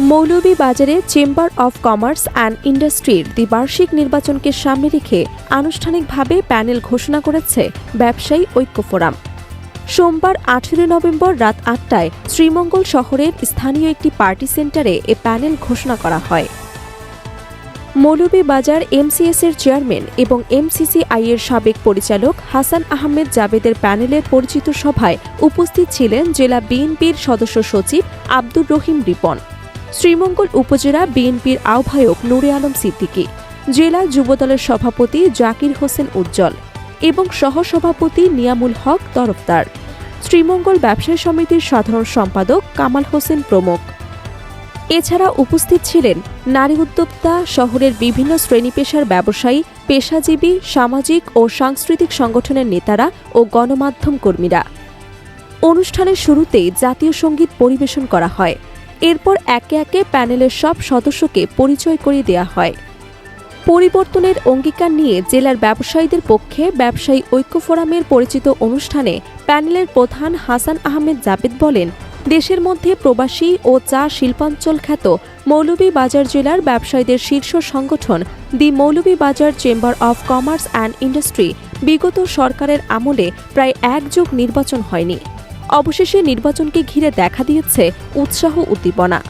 মৌলভীবাজারে chamber of commerce and ইন্ডাস্ট্রির দ্বিবার্ষিক নির্বাচনকে সামনে রেখে আনুষ্ঠানিকভাবে প্যানেল ঘোষণা করেছে ব্যবসায়ী ঐক্য ফোরাম। সোমবার আঠেরো নভেম্বর রাত আটটায় শ্রীমঙ্গল শহরের স্থানীয় একটি পার্টি সেন্টারে এ প্যানেল ঘোষণা করা হয়। মৌলভীবাজার এমসিএস এর চেয়ারম্যান এবং এমসিসিআই এর সাবেক পরিচালক হাসান আহমেদ জাবেদের প্যানেলের পরিচিত সভায় উপস্থিত ছিলেন জেলা বিএনপির সদস্য সচিব আব্দুর রহিম রিপন। শ্রীমঙ্গল উপজেলা বিএনপির আহ্বায়ক নুরে আলম সিদ্দিকী, জেলা যুবদলের সভাপতি জাকির হোসেন উজ্জ্বল এবং সহসভাপতি নিয়ামুল হক তরফদার। শ্রীমঙ্গল ব্যবসায়ী সমিতির সাধারণ সম্পাদক কামাল হোসেন প্রমুখ। এছাড়া উপস্থিত ছিলেন নারী উদ্যোক্তা শহরের বিভিন্ন শ্রেণি পেশার ব্যবসায়ী, পেশাজীবী, সামাজিক ও সাংস্কৃতিক সংগঠনের নেতারা ও গণমাধ্যম কর্মীরা। অনুষ্ঠানের শুরুতেই জাতীয় সংগীত পরিবেশন করা হয়। এরপর একে একে প্যানেলের সব সদস্যকে পরিচয় করিয়ে দেওয়া হয়। পরিবর্তনের অঙ্গীকার নিয়ে জেলার ব্যবসায়ীদের পক্ষে ব্যবসায়ী ঐক্য ফোরামের পরিচিত অনুষ্ঠানে প্যানেলের প্রধান হাসান আহমেদ জাবেদ বলেন, দেশের মধ্যে প্রবাসী ও চা শিল্পাঞ্চল খ্যাত মৌলভীবাজার জেলার ব্যবসায়ীদের শীর্ষ সংগঠন the Moulvibazar chamber of commerce and industry বিগত সরকারের আমলে প্রায় এক যুগ নির্বাচন হয়নি। অবশেষে নির্বাচনকে ঘিরে দেখা দিয়েছে উৎসাহ উদ্দীপনা।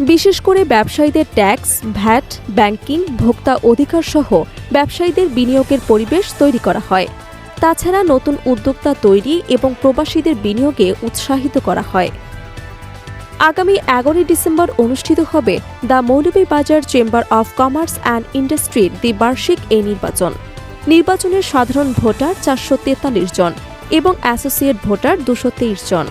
বিশেষ করে ব্যবসায়ীদের ট্যাক্স, ভ্যাট, ব্যাংকিং, ভোক্তা অধিকার সহ ব্যবসায়ীদের বিনিয়োগের পরিবেশ তৈরি করা হয়। তাছাড়া নতুন উদ্যোক্তা তৈরি এবং প্রবাসীদের বিনিয়োগে উৎসাহিত করা হয়। আগামী এগারোই ডিসেম্বর অনুষ্ঠিত হবে the Moulvibazar chamber of commerce and ইন্ডাস্ট্রির দ্বিবার্ষিক এই নির্বাচন। নির্বাচনের সাধারণ ভোটার চারশো তেতাল্লিশ জন। এবং অ্যাসোসিয়েট ভোটার দুশো জন।